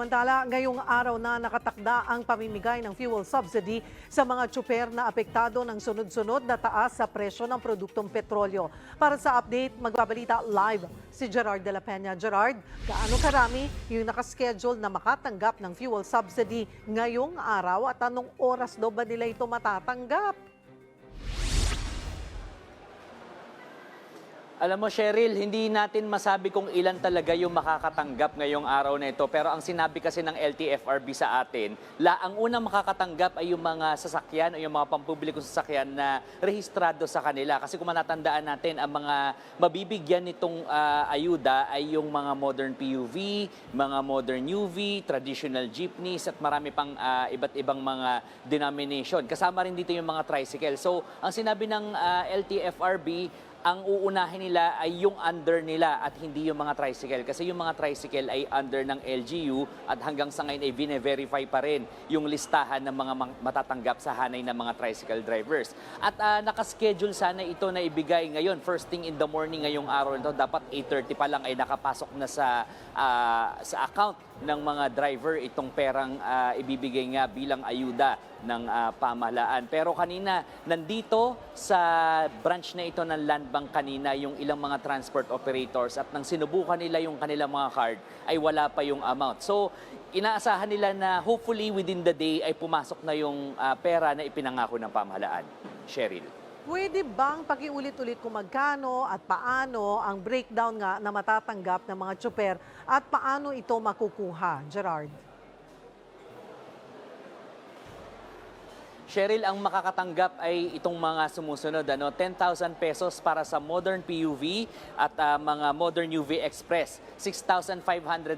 Samantala, ngayong araw na nakatakda ang pamimigay ng fuel subsidy sa mga tsuper na apektado ng sunod-sunod na taas sa presyo ng produktong petrolyo. Para sa update, magbabalita live si Gerard de la Peña. Gerard, gaano karami yung nakaschedule na makatanggap ng fuel subsidy ngayong araw at anong oras daw ba nila ito matatanggap? Alam mo, Cheryl, hindi natin masabi kung ilan talaga yung makakatanggap ngayong araw na ito. Pero ang sinabi kasi ng LTFRB sa atin, la, ang unang makakatanggap ay yung mga sasakyan o yung mga pampublikong sasakyan na rehistrado sa kanila. Kasi kung manatandaan natin, ang mga mabibigyan nitong ah, ayuda ay yung mga modern PUV, mga modern UV, traditional jeepneys at marami pang ah, iba't ibang mga denomination. Kasama rin dito yung mga tricycle. So, ang sinabi ng ah, LTFRB, ang uunahin nila ay yung under nila at hindi yung mga tricycle. Kasi yung mga tricycle ay under ng LGU at hanggang sa ngayon ay bine-verify pa rin yung listahan ng mga matatanggap sa hanay ng mga tricycle drivers. At ah, nakaschedule sana ito na ibigay ngayon, first thing in the morning ngayong araw nito, dapat 8.30 pa lang ay nakapasok na sa, ah, sa account ng mga driver itong perang ah, ibibigay nga bilang ayuda ng ah, pamahalaan. Pero kanina, nandito sa branch na ito ng Land Bank kanina, yung ilang mga transport operators at nang sinubukan nila yung kanilang mga card, ay wala pa yung amount. So, inaasahan nila na hopefully within the day ay pumasok na yung ah, pera na ipinangako ng pamahalaan. Cheryl. Pwede bang pakiulit-ulit kung magkano at paano ang breakdown nga na matatanggap ng mga tsuper at paano ito makukuha, Gerard? Cheryl, ang makakatanggap ay itong mga sumusunod. Ano? 10,000 pesos para sa modern PUV at ah, mga modern UV Express. 6,500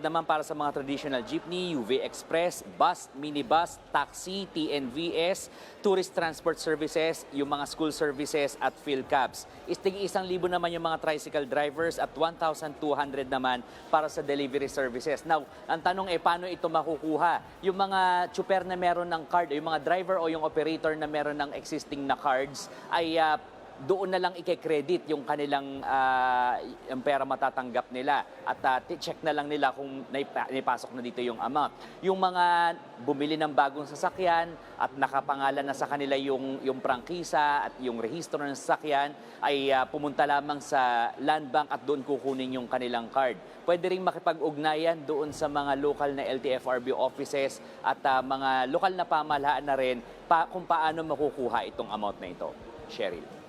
naman para sa mga traditional jeepney, UV Express, bus, minibus, taxi, TNVS, tourist transport services, yung mga school services at field cabs. Istig isang libo naman yung mga tricycle drivers at 1,200 naman para sa delivery services. Now, ang tanong eh, paano ito makukuha? Yung mga chuper na meron ng card, yung mga driver o yung operator na meron ng existing na cards, ay ah, doon na lang i-credit yung kanilang ah, yung pera matatanggap nila at ah, check na lang nila kung naipa- naipasok na dito yung amount. Yung mga bumili ng bagong sasakyan at nakapangalan na sa kanila yung yung prangkisa at yung rehistro ng sasakyan ay ah, pumunta lamang sa land bank at doon kukunin yung kanilang card. Pwede ring makipag-ugnayan doon sa mga local na LTFRB offices at ah, mga lokal na pamahalaan na rin pa, kung paano makukuha itong amount na ito. Cheryl.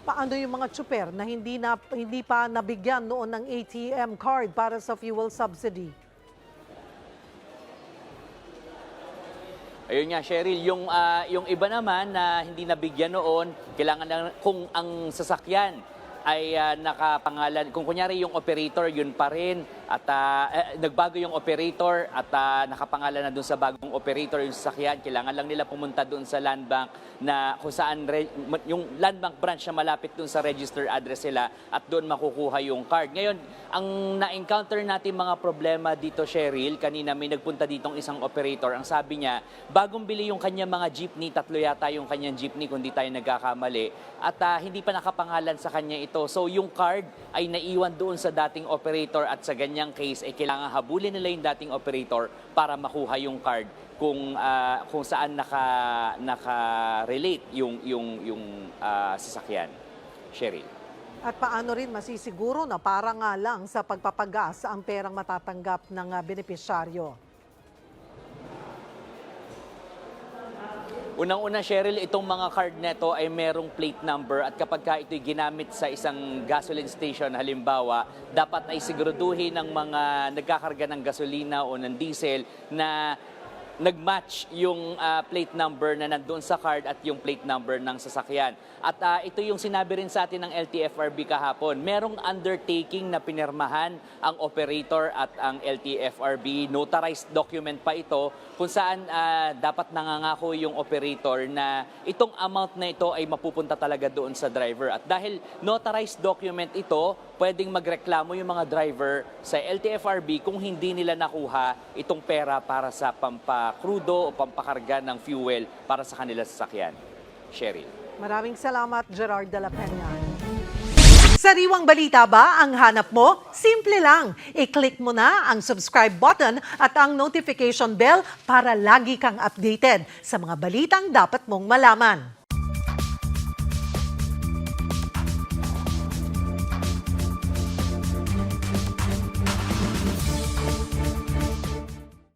Paano yung mga tsuper na hindi, na, hindi pa nabigyan noon ng ATM card para sa fuel subsidy? Ayun nga, Cheryl, yung, ah, yung iba naman na hindi nabigyan noon, kailangan na, kung ang sasakyan ay ah, nakapangalan, kung kunyari yung operator, yun pa rin, at ah, eh, nagbago yung operator at ah, nakapangalan na dun sa bagong operator yung sasakyan, kailangan lang nila pumunta dun sa land bank na kung saan yung land bank branch na malapit dun sa register address nila at doon makukuha yung card. Ngayon, ang na-encounter natin mga problema dito, Cheryl, kanina may nagpunta ditong isang operator, ang sabi niya, bagong bili yung kanyang mga jeepney, tatlo yata yung kanyang jeepney kung di tayo nagkakamali, at ah, hindi pa nakapangalan sa kanya ito. So yung card ay naiwan doon sa dating operator at sa ganyang case ay kailangan habulin nila yung dating operator para makuha yung card kung ah, kung saan naka naka-relate yung yung yung ah, sasakyan. Cheryl. At paano rin masisiguro na para nga lang sa pagpapagas ang perang matatanggap ng ah, benepisyaryo? Unang-una, Cheryl, itong mga card neto ay merong plate number at kapag ka ito'y ginamit sa isang gasoline station, halimbawa, dapat ay siguraduhin ng mga nagkakarga ng gasolina o ng diesel na nag-match yung ah, plate number na nandoon sa card at yung plate number ng sasakyan. At ah, ito yung sinabi rin sa atin ng LTFRB kahapon. Merong undertaking na pinirmahan ang operator at ang LTFRB. Notarized document pa ito kung saan ah, dapat nangangako yung operator na itong amount na ito ay mapupunta talaga doon sa driver. At dahil notarized document ito, pwedeng magreklamo yung mga driver sa LTFRB kung hindi nila nakuha itong pera para sa pampakrudo o pampakarga ng fuel para sa kanila sasakyan. Cheryl. Maraming salamat, Gerard de la Peña. Sariwang balita ba ang hanap mo? Simple lang. I-click mo na ang subscribe button at ang notification bell para lagi kang updated sa mga balitang dapat mong malaman.